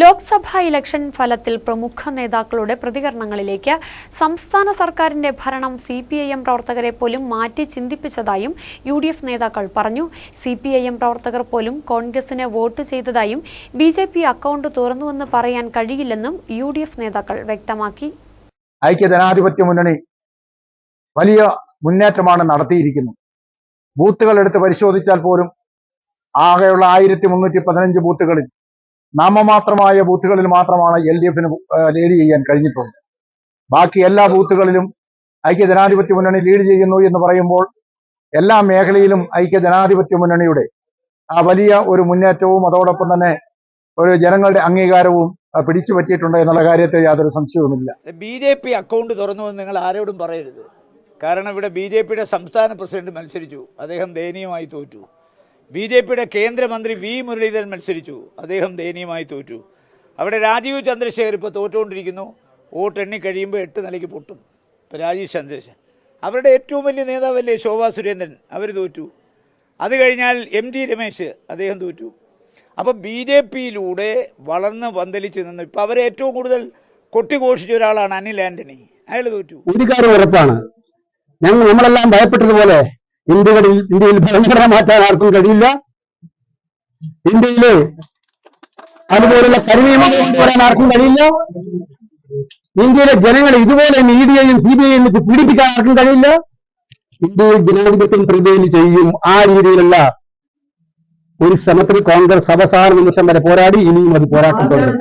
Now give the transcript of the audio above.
Lok Sabha election ഫലത്തിൽ പ്രമുഖ നേതാക്കളുടെ പ്രതികരണങ്ങളിലേക്ക് സംസ്ഥാന സർക്കാരിന്റെ ഭരണം സി പി ഐ എം പ്രവർത്തകരെ പോലും മാറ്റി ചിന്തിപ്പിച്ചതായും യു ഡി എഫ് നേതാക്കൾ പറഞ്ഞു. സി പി ഐ എം പ്രവർത്തകർ പോലും കോൺഗ്രസിന് വോട്ട് ചെയ്തതായും ബി ജെ പി അക്കൗണ്ട് തുറന്നുവെന്ന് പറയാൻ കഴിയില്ലെന്നും യു ഡി എഫ് നേതാക്കൾ വ്യക്തമാക്കി. ഐക്യ ജനാധിപത്യ മുന്നണി വലിയ മുന്നേറ്റമാണ് നടത്തിയിരിക്കുന്നത്. ബൂത്തുകൾ എടുത്ത് പരിശോധിച്ചാൽ പോലും ആകെയുള്ള ആയിരത്തി മുന്നൂറ്റി പതിനഞ്ച് ബൂത്തുകളിൽ നാമമാത്രമായ ബൂത്തുകളിൽ മാത്രമാണ് എൽ ഡി എഫിന് ലീഡ് ചെയ്യാൻ കഴിഞ്ഞിട്ടുള്ളത്. ബാക്കി എല്ലാ ബൂത്തുകളിലും ഐക്യ ജനാധിപത്യ മുന്നണി ലീഡ് ചെയ്യുന്നു എന്ന് പറയുമ്പോൾ എല്ലാ മേഖലയിലും ഐക്യ ജനാധിപത്യ മുന്നണിയുടെ ആ വലിയ ഒരു മുന്നേറ്റവും അതോടൊപ്പം തന്നെ ഒരു ജനങ്ങളുടെ അംഗീകാരവും പിടിച്ചു പറ്റിയിട്ടുണ്ട് എന്നുള്ള കാര്യത്തിൽ യാതൊരു സംശയവുമില്ല. ബി ജെ പി അക്കൗണ്ട് തുറന്നു നിങ്ങൾ ആരോടും പറയരുത്. കാരണം ഇവിടെ ബി ജെ പിയുടെ സംസ്ഥാന പ്രസിഡന്റ് മത്സരിച്ചു. അദ്ദേഹം ദയനീയമായി തോറ്റു. ബി ജെ പിയുടെ കേന്ദ്രമന്ത്രി വി മുരളീധരൻ മത്സരിച്ചു. അദ്ദേഹം ദയനീയമായി തോറ്റു. അവിടെ രാജീവ് ചന്ദ്രശേഖർ ഇപ്പോൾ തോറ്റുകൊണ്ടിരിക്കുന്നു. വോട്ട് എണ്ണി കഴിയുമ്പോൾ എട്ട് നിലയ്ക്ക് പൊട്ടും. ഇപ്പോൾ രാജീവ് ചന്ദ്രശേഖർ. അവരുടെ ഏറ്റവും വലിയ നേതാവല്ലേ ശോഭാ സുരേന്ദ്രൻ? അവർ തോറ്റു. അത് കഴിഞ്ഞാൽ എം ടി രമേശ് അദ്ദേഹം തോറ്റു. അപ്പോൾ ബി ജെ പിയിലൂടെ വളർന്ന് പന്തലിച്ച് നിന്ന് അവരെ ഏറ്റവും കൂടുതൽ കൊട്ടിഘോഷിച്ച ഒരാളാണ് അനിൽ ആന്റണി. അയാൾ തോറ്റു. ഒരു കാര്യം ഉറപ്പാണ്. ഞങ്ങൾ നമ്മളെല്ലാം ഭയപ്പെട്ടതുപോലെ ഇന്ത്യകളിൽ ഇന്ത്യയിൽ ഭരണഘടന മാറ്റാൻ ആർക്കും കഴിയില്ല. ഇന്ത്യയിലെ അതുപോലുള്ള കരിനിയമങ്ങൾ കൊണ്ടുവരാൻ ആർക്കും കഴിയില്ല. ഇന്ത്യയിലെ ജനങ്ങളെ ഇതുപോലെ മീഡിയയും സി ബി ഐയും വെച്ച് പീഡിപ്പിക്കാൻ ആർക്കും കഴിയില്ല. ഇന്ത്യയിൽ ജനാധിപത്യം പ്രിവെയിൽ ചെയ്യും ആ രീതിയിലുള്ള ഒരു ശ്രമത്തിൽ കോൺഗ്രസ് അവസാന നിമിഷം വരെ പോരാടി ഇനിയും അത് പോരാട്ടം തുടരും.